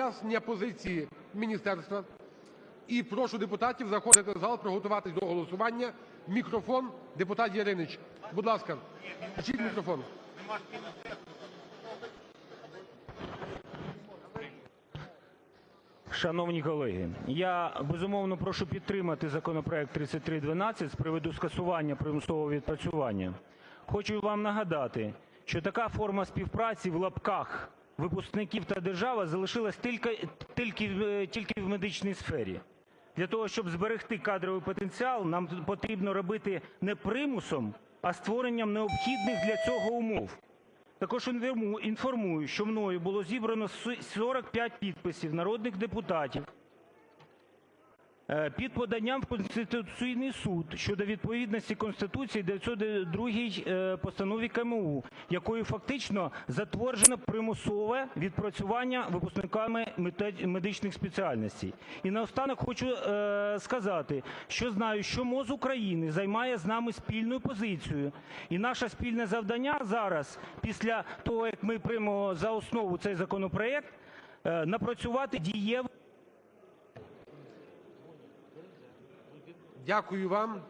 роз'яснення позиції міністерства. І прошу депутатів заходити в зал, приготуватись до голосування. Мікрофон депутат Яриніч. Будь ласка, включіть мікрофон. Шановні колеги, я, безумовно, прошу підтримати законопроект 3312 з приводу скасування примусового відпрацювання. Хочу вам нагадати, що така форма співпраці, в лапках, випускників та держава залишилась тільки, тільки, в медичній сфері. Для того, щоб зберегти кадровий потенціал, нам потрібно робити не примусом, а створенням необхідних для цього умов. Також інформую, що мною було зібрано с- 45 підписів народних депутатів е, під поданням в Конституційний Суд щодо відповідності Конституції 902 е, постанові КМУ, якою фактично затверджено примусове відпрацювання випускниками медичних спеціальностей. І наостанок хочу е, сказати, що знаю, що МОЗ України займає з нами спільну позицію. І наше спільне завдання зараз, після того, як ми приймемо за основу цей законопроект, е, напрацювати дієвий Дякую вам.